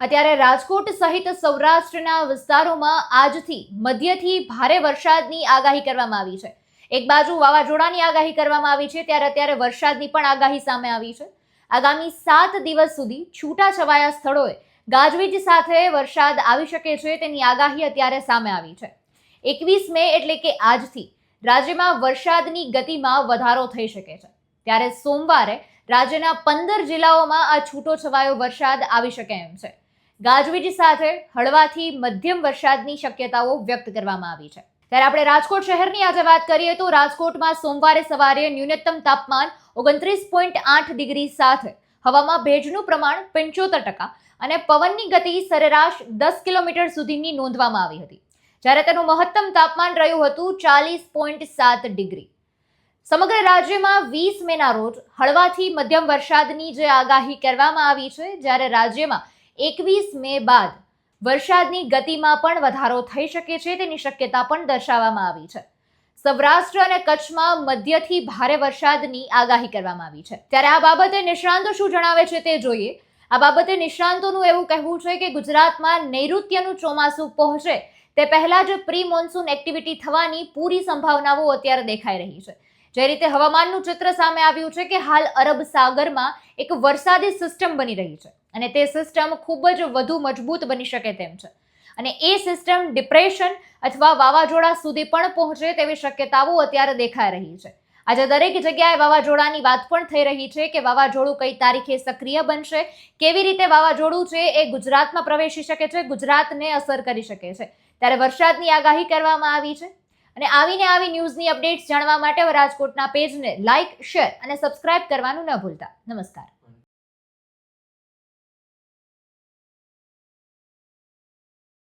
અત્યારે રાજકોટ સહિત સૌરાષ્ટ્રના વિસ્તારોમાં આજથી મધ્યથી ભારે વરસાદની આગાહી કરવામાં આવી છે. એક બાજુ વાવાઝોડાની આગાહી કરવામાં આવી છે, ત્યારે અત્યારે વરસાદની પણ આગાહી સામે આવી છે. આગામી સાત દિવસ સુધી છૂટાછવાયા સ્થળોએ ગાજવીજ સાથે વરસાદ આવી શકે છે, તેની આગાહી અત્યારે સામે આવી છે. એકવીસ મે એટલે કે આજથી રાજ્યમાં વરસાદની ગતિમાં વધારો થઈ શકે છે. ત્યારે સોમવારે રાજ્યના પંદર જિલ્લાઓમાં આ છૂટો છવાયો વરસાદ આવી શકે એમ છે. ગાજવીજ સાથે હળવાથી મધ્યમ વરસાદની શક્યતાઓ વ્યક્ત કરવામાં આવી છે. ત્યારે આપણે રાજકોટ શહેરની આજે વાત કરીએ તો રાજકોટમાં સોમવારે સવારે ન્યૂનતમ તાપમાન ઓગણત્રીસ પોઈન્ટ આઠ ડિગ્રી સાથે હવામાં ભેજનું પ્રમાણ પંચોતેર ટકા અને પવનની ગતિ સરેરાશ દસ કિલોમીટર સુધીની નોંધવામાં આવી હતી. જ્યારે તેનું મહત્તમ તાપમાન રહ્યું હતું ચાલીસ પોઈન્ટ સાત ડિગ્રી. સમગ્ર રાજ્યમાં વીસ મેના રોજ હળવાથી મધ્યમ વરસાદની જે આગાહી કરવામાં આવી છે, જ્યારે રાજ્યમાં એકવીસ મે બાદ વરસાદની ગતિમાં પણ વધારો થઈ શકે છે તેની શક્યતા પણ દર્શાવવામાં આવી છે. સૌરાષ્ટ્ર અને કચ્છમાં મધ્યથી ભારે વરસાદની આગાહી કરવામાં આવી છે. ત્યારે આ બાબતે નિષ્ણાંતો શું જણાવે છે તે જોઈએ. આ બાબતે નિષ્ણાંતોનું એવું કહેવું છે કે ગુજરાતમાં નૈઋત્યનું ચોમાસું પહોંચે તે પહેલા જ પ્રી મોન્સૂન એક્ટિવિટી થવાની પૂરી સંભાવનાઓ અત્યારે દેખાઈ રહી છે. જે રીતે હવામાનનું ચિત્ર સામે આવ્યું છે કે હાલ અરબ સાગરમાં એક વરસાદી સિસ્ટમ બની રહી છે અને તે સિસ્ટમ ખૂબ જ વધુ મજબૂત બની શકે તેમ છે. અને એ સિસ્ટમ ડિપ્રેશન અથવા વાવાઝોડા સુધી પણ પહોંચે તેવી શક્યતાઓ અત્યારે દેખાઈ રહી છે. આજે દરેક જગ્યાએ વાવાઝોડાની વાત પણ થઈ રહી છે કે વાવાઝોડું કઈ તારીખે સક્રિય બનશે, કેવી રીતે વાવાઝોડું છે એ ગુજરાતમાં પ્રવેશી શકે છે, ગુજરાતને અસર કરી શકે છે. ત્યારે વરસાદની આગાહી કરવામાં આવી છે. અને આવીને આવી ન્યૂઝની અપડેટ્સ જાણવા માટે રાજકોટના પેજને લાઇક શેર અને સબસ્ક્રાઇબ કરવાનું ન ભૂલતા. નમસ્કાર.